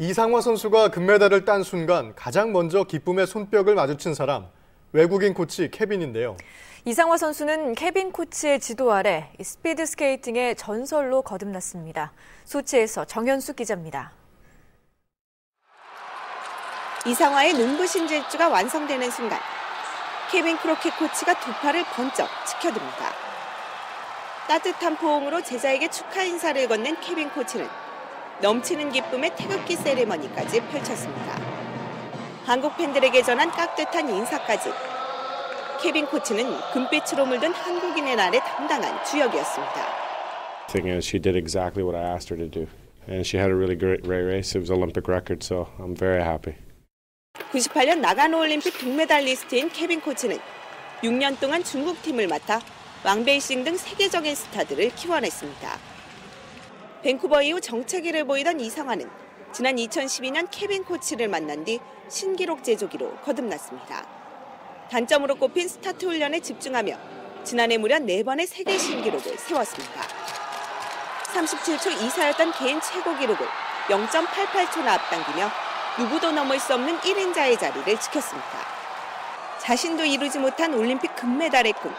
이상화 선수가 금메달을 딴 순간 가장 먼저 기쁨의 손뼉을 마주친 사람, 외국인 코치 케빈인데요. 이상화 선수는 케빈 코치의 지도 아래 스피드 스케이팅의 전설로 거듭났습니다. 소치에서 정현숙 기자입니다. 이상화의 농부신 질주가 완성되는 순간 케빈 크로켓 코치가 두 팔을 번쩍 치켜듭니다. 따뜻한 포옹으로 제자에게 축하 인사를 건넨 케빈 코치는 넘치는 기쁨의 태극기 세레머니까지 펼쳤습니다. 한국 팬들에게 전한 깍듯한 인사까지 케빈 코치는 금빛으로 물든 한국인의 날의 당당한 주역이었습니다. I think uh, she did exactly what I asked her to do. And she had a really great, great race. It was Olympic record, so I'm very happy. 98년 나가노 올림픽 동메달리스트인 케빈 코치는 6년 동안 중국 팀을 맡아 왕베이싱 등 세계적인 스타들을 키워냈습니다. 밴쿠버 이후 정체기를 보이던 이상화는 지난 2012년 케빈 코치를 만난 뒤 신기록 제조기로 거듭났습니다. 단점으로 꼽힌 스타트 훈련에 집중하며 지난해 무려 4번의 세계 신기록을 세웠습니다. 37초 이사였던 개인 최고 기록을 0.88초나 앞당기며 누구도 넘을 수 없는 1인자의 자리를 지켰습니다. 자신도 이루지 못한 올림픽 금메달의 꿈.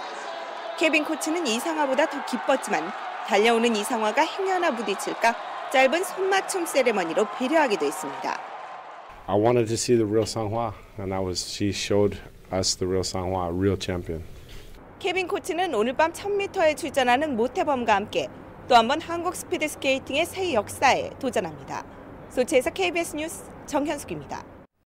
케빈 코치는 이상화보다 더 기뻤지만 달려오는 이상화가 행여나 부딪힐까 짧은 손맞춤 세레머니로 배려하기도 했습니다. I wanted to see the real Sanghua, and that was she showed us the real Sanghua, a real champion. 케빈 코치는 오늘 밤 1000m에 출전하는 모태범과 함께 또 한 번 한국 스피드 스케이팅의 새 역사에 도전합니다. 소치에서 KBS 뉴스 정현숙입니다.